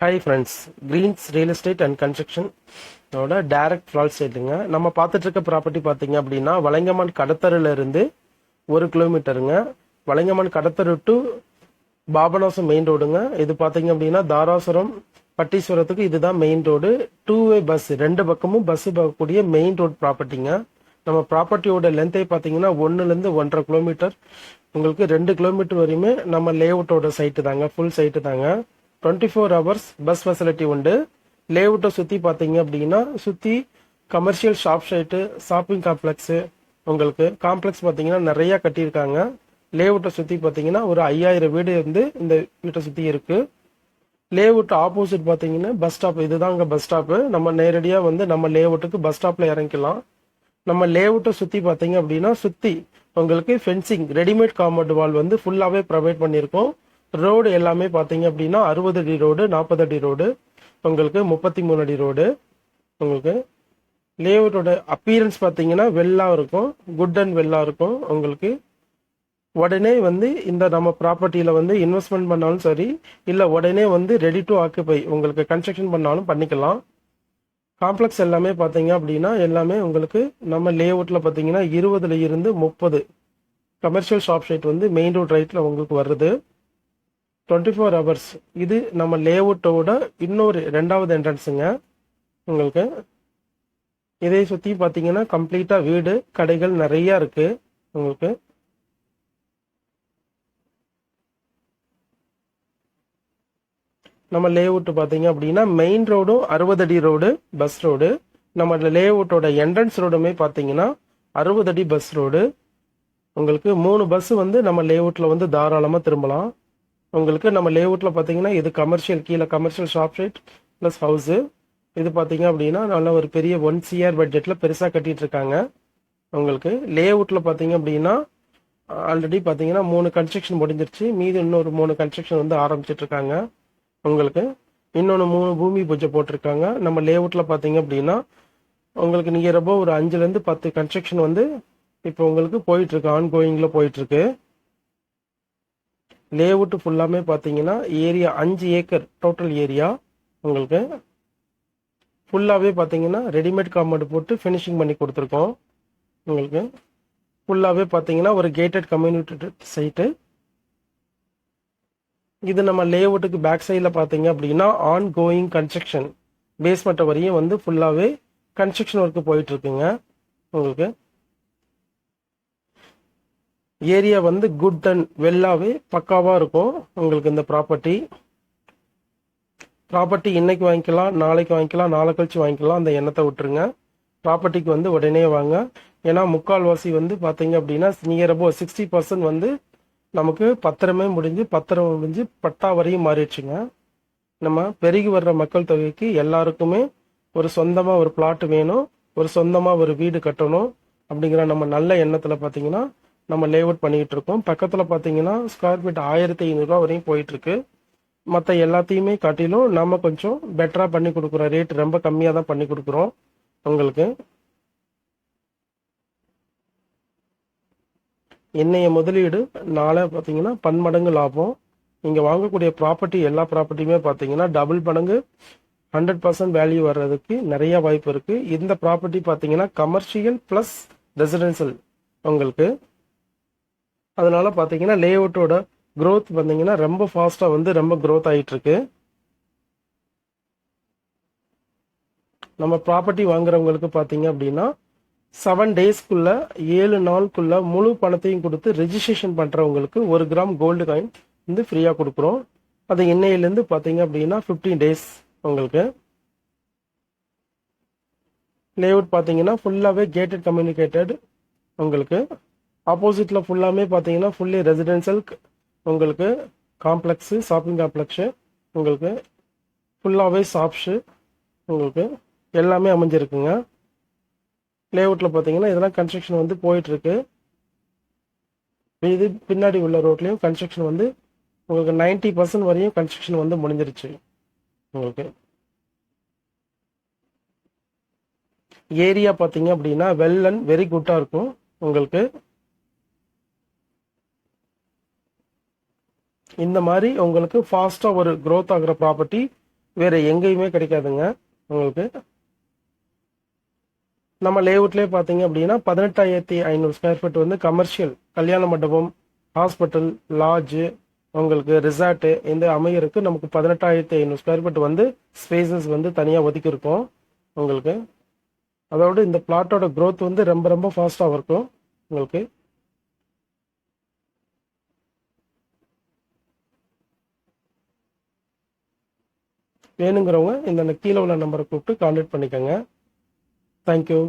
Hi friends greens real estate and construction ஓட direct fall ஸ்டேட்டுங்க நம்ம பார்த்துட்டு இருக்க ப்ராப்பர்ட்டி பார்த்தீங்க அப்படின்னா வளைங்கமான் கடத்தருல இருந்து ஒரு கிலோமீட்டருங்க வளைங்கமான் கடத்தரு டு பாபநாசம் மெயின் ரோடுங்க இது பார்த்தீங்க அப்படின்னா தாராசுரம் பட்டீஸ்வரத்துக்கு இதுதான் main road two way bus ரெண்டு பக்கமும் பஸ் போகக்கூடிய மெயின் ரோட் ப்ராப்பர்ட்டிங்க நம்ம ப்ராப்பர்ட்டியோட லென்த்தே பார்த்தீங்கன்னா ஒன்றுலேருந்து ஒன்றரை கிலோமீட்டர் உங்களுக்கு ரெண்டு கிலோமீட்டர் வரையுமே நம்ம லேஅவுட்டோட சைட்டு தாங்க ஃபுல் சைட்டு தாங்க. Twenty four hours bus facility உண்டு லேஅவுட்டை சுற்றி பார்த்தீங்க அப்படின்னா சுற்றி commercial shop site shopping complex உங்களுக்கு காம்ப்ளெக்ஸ் பார்த்தீங்கன்னா நிறையா கட்டியிருக்காங்க. லேஅவுட்டை சுற்றி பார்த்தீங்கன்னா ஒரு ஐயாயிரம் வீடு வந்து இந்த வீட்டை சுற்றி இருக்குது லேஅவுட் ஆப்போசிட் பார்த்தீங்கன்னா பஸ் ஸ்டாப் இதுதாங்க பஸ் ஸ்டாப்பு நம்ம நேரடியாக வந்து நம்ம லேஅவுட்டுக்கு பஸ் ஸ்டாப்பில் இறங்கிக்கலாம். நம்ம லேஅவுட்டை சுற்றி பார்த்தீங்க அப்படின்னா சுற்றி உங்களுக்கு ஃபென்சிங் ரெடிமேட் காம்பவுண்ட் வால் வந்து ஃபுல்லாகவே ப்ரொவைட் பண்ணியிருக்கோம். ரோடு எல்லாமே பார்த்தீங்க அப்படின்னா அறுபது அடி ரோடு நாற்பது அடி ரோடு உங்களுக்கு முப்பத்தி மூணு அடி ரோடு உங்களுக்கு லேஅவுட்டோட அப்பியரன்ஸ் பார்த்தீங்கன்னா வெள்ளாக இருக்கும் குட் அண்ட் வெள்ளாக இருக்கும். உங்களுக்கு உடனே வந்து இந்த நம்ம ப்ராப்பர்ட்டியில் வந்து இன்வெஸ்ட்மெண்ட் பண்ணாலும் சரி இல்லை உடனே வந்து ரெடி டு ஆக்குப்பை உங்களுக்கு கன்ஸ்ட்ரக்ஷன் பண்ணாலும் பண்ணிக்கலாம். காம்ப்ளெக்ஸ் எல்லாமே பார்த்தீங்க அப்படின்னா எல்லாமே உங்களுக்கு நம்ம லேஅவுட்டில் பார்த்தீங்கன்னா இருபதுல இருந்து முப்பது கமர்ஷியல் ஷாப் ஷைட் வந்து மெயின் ரோட் ரைட்டில் உங்களுக்கு வருது. டுவெண்ட்டி ஃபோர் ஹவர்ஸ் இது நம்ம லேஅவுட்டோட இன்னொரு ரெண்டாவது என்ட்ரன்ஸுங்க உங்களுக்கு இதை சுற்றி பார்த்தீங்கன்னா கம்ப்ளீட்டாக வீடு கடைகள் நிறையா இருக்கு. உங்களுக்கு நம்ம லேஅவுட் பார்த்தீங்க அப்படின்னா மெயின் ரோடும் அறுபது அடி ரோடு பஸ் ரோடு நம்ம லேஅவுட்டோட என்ட்ரன்ஸ் ரோடுமே பார்த்தீங்கன்னா அறுபது அடி பஸ் ரோடு உங்களுக்கு மூணு பஸ் வந்து நம்ம லேஅவுட்டில் வந்து தாராளமாக திரும்பலாம். உங்களுக்கு நம்ம லேஅவுட்டில் பார்த்தீங்கன்னா இது கமர்ஷியல் கீழே commercial shop side plus house இது பார்த்தீங்க அப்படின்னா நல்லா ஒரு பெரிய ஒன் சிஆர் பட்ஜெட்டில் பெருசாக கட்டிகிட்டு இருக்காங்க. உங்களுக்கு லேஅவுட்டில் பார்த்தீங்க அப்படின்னா ஆல்ரெடி பார்த்தீங்கன்னா மூணு கன்ஸ்ட்ரக்ஷன் முடிஞ்சிருச்சு. மீதி இன்னொரு மூணு கன்ஸ்ட்ரக்ஷன் வந்து ஆரம்பிச்சிட்டு இருக்காங்க. உங்களுக்கு இன்னொன்று மூணு பூமி பூஜை போட்டிருக்காங்க. நம்ம லேஅவுட்டில் பார்த்தீங்க அப்படின்னா உங்களுக்கு நியரபோ ஒரு அஞ்சுலேருந்து பத்து கன்ஸ்ட்ரக்ஷன் வந்து இப்போ உங்களுக்கு போயிட்டுருக்கு ஆன் கோயிங்கில் போயிட்டுருக்கு லே லேஅவுட் ஃபுல்லாமே பார்த்தீங்கன்னா ஏரியா அஞ்சு ஏக்கர் டோட்டல் ஏரியா உங்களுக்கு ஃபுல்லாகவே பார்த்தீங்கன்னா ரெடிமேட் காம்பவுண்ட் போட்டு ஃபினிஷிங் பண்ணி கொடுத்துருக்கோம். உங்களுக்கு ஃபுல்லாகவே பார்த்தீங்கன்னா ஒரு கேட்டட் கம்யூனிட்டி சைட்டு இது நம்ம லேஅவுட்டுக்கு பேக் சைடில் பார்த்தீங்க அப்படின்னா ஆன் கோயிங் கன்ஸ்ட்ரக்ஷன் பேஸ்மெண்ட் வரையும் வந்து ஃபுல்லாகவே கன்ஸ்ட்ரக்ஷன் ஒர்க்கு போயிட்டுருக்குங்க உங்களுக்கு ஏரியா வந்து குட் அண்ட் வெல்லாவே பக்காவாக இருக்கும். உங்களுக்கு இந்த ப்ராப்பர்ட்டி ப்ராப்பர்ட்டி இன்னைக்கு வாங்கிக்கலாம் நாளைக்கு வாங்கிக்கலாம் நாளை கழிச்சு வாங்கிக்கலாம் அந்த எண்ணத்தை விட்டுருங்க. ப்ராப்பர்ட்டிக்கு வந்து உடனே வாங்க. ஏன்னா முக்கால்வாசி வந்து பார்த்தீங்க அப்படின்னா நியர் அபோ சிக்ஸ்டி பர்சன்ட் வந்து நமக்கு பத்திரமே முடிஞ்சு பத்திரம் முடிஞ்சு பட்டா வரையும் மாறிடுச்சுங்க. நம்ம பெருகி வர்ற மக்கள் தொகைக்கு எல்லாருக்குமே ஒரு சொந்தமாக ஒரு பிளாட் வேணும் ஒரு சொந்தமாக ஒரு வீடு கட்டணும் அப்படிங்கிற நம்ம நல்ல எண்ணத்தில் பார்த்தீங்கன்னா நம்ம லேஅவுட் பண்ணிக்கிட்டு இருக்கோம் பக்கத்தில் பார்த்தீங்கன்னா ஸ்கொயர் ஃபீட் ஆயிரத்தி ஐநூறுரூவா வரையும் போயிட்டு இருக்கு மற்ற எல்லாத்தையுமே காட்டிலும் நம்ம கொஞ்சம் பெட்டராக பண்ணி கொடுக்குறோம் ரேட் ரொம்ப கம்மியாக தான் பண்ணி கொடுக்குறோம் உங்களுக்கு. என்னைய முதலீடு நாளை பார்த்தீங்கன்னா பன்மடங்கு லாபம். நீங்கள் வாங்கக்கூடிய ப்ராப்பர்ட்டி எல்லா ப்ராப்பர்ட்டியுமே பார்த்தீங்கன்னா டபுள் மடங்கு. ஹண்ட்ரட் பர்சன்ட் வேல்யூ வர்றதுக்கு நிறைய வாய்ப்பு இருக்கு. இந்த ப்ராப்பர்ட்டி பார்த்தீங்கன்னா கமர்ஷியல் ப்ளஸ் ரெசிடென்சியல் உங்களுக்கு. அதனால் பார்த்தீங்கன்னா லேஅவுட்டோட க்ரோத் பார்த்தீங்கன்னா ரொம்ப ஃபாஸ்ட்டாக வந்து ரொம்ப க்ரோத் ஆகிட்டுருக்கு நம்ம ப்ராப்பர்ட்டி வாங்குறவங்களுக்கு பார்த்தீங்க அப்படின்னா செவன் டேஸ்க்குள்ள ஏழு நாளுக்குள்ள முழு பணத்தையும் கொடுத்து ரெஜிஸ்ட்ரேஷன் பண்ணுறவங்களுக்கு ஒரு கிராம் கோல்டு காயின் வந்து ஃப்ரீயாக கொடுக்குறோம். அது இன்னையிலேருந்து பார்த்தீங்க அப்படின்னா ஃபிஃப்டீன் டேஸ் உங்களுக்கு. லேஅவுட் பார்த்தீங்கன்னா ஃபுல்லாகவே கேட்டட் கம்யூனிகேட்டட் உங்களுக்கு. ஆப்போசிட்டில் ஃபுல்லாமே பார்த்தீங்கன்னா ஃபுல்லி ரெசிடென்ஷியல் உங்களுக்கு காம்ப்ளெக்ஸு ஷாப்பிங் காம்ப்ளெக்ஸு உங்களுக்கு ஃபுல்லாகவே ஷாப்ஸு உங்களுக்கு எல்லாமே அமைஞ்சிருக்குங்க. லேஅவுட்டில் பார்த்தீங்கன்னா இதெல்லாம் கன்ஸ்ட்ரக்ஷன் வந்து போயிட்டுருக்கு. இது பின்னாடி உள்ள ரோட்லேயும் கன்ஸ்ட்ரக்ஷன் வந்து உங்களுக்கு நைன்ட்டி பர்சன்ட் வரையும் கன்ஸ்ட்ரக்ஷன் வந்து முடிஞ்சிருச்சு உங்களுக்கு. ஏரியா பார்த்தீங்க அப்படின்னா வெல் அண்ட் வெரி குட்டாக இருக்கும் உங்களுக்கு. இந்த மாதிரி உங்களுக்கு ஃபாஸ்ட்டாக ஒரு க்ரோத் ஆகிற ப்ராப்பர்ட்டி வேறு எங்கேயுமே கிடைக்காதுங்க உங்களுக்கு. நம்ம லேஅவுட்லேயே பார்த்தீங்க அப்படின்னா பதினெட்டாயிரத்தி ஐநூறு ஸ்கொயர் ஃபீட் வந்து கமர்ஷியல் கல்யாண மண்டபம் ஹாஸ்பிட்டல் லாட்ஜு உங்களுக்கு ரிசார்ட்டு இந்த அமையருக்கு நமக்கு பதினெட்டாயிரத்தி ஐநூறு ஸ்கொயர் ஃபீட் வந்து ஸ்பேசஸ் வந்து தனியாக ஒதுக்கியிருக்கோம் உங்களுக்கு. அதோடு இந்த பிளாட்டோட க்ரோத் வந்து ரொம்ப ரொம்ப ஃபாஸ்ட்டாக இருக்கும் உங்களுக்கு. வேணுங்கிறவங்க இந்த கீழே உள்ள நம்பரை கூப்பிட்டு கான்டாக்ட் பண்ணிக்கோங்க. தேங்க்யூ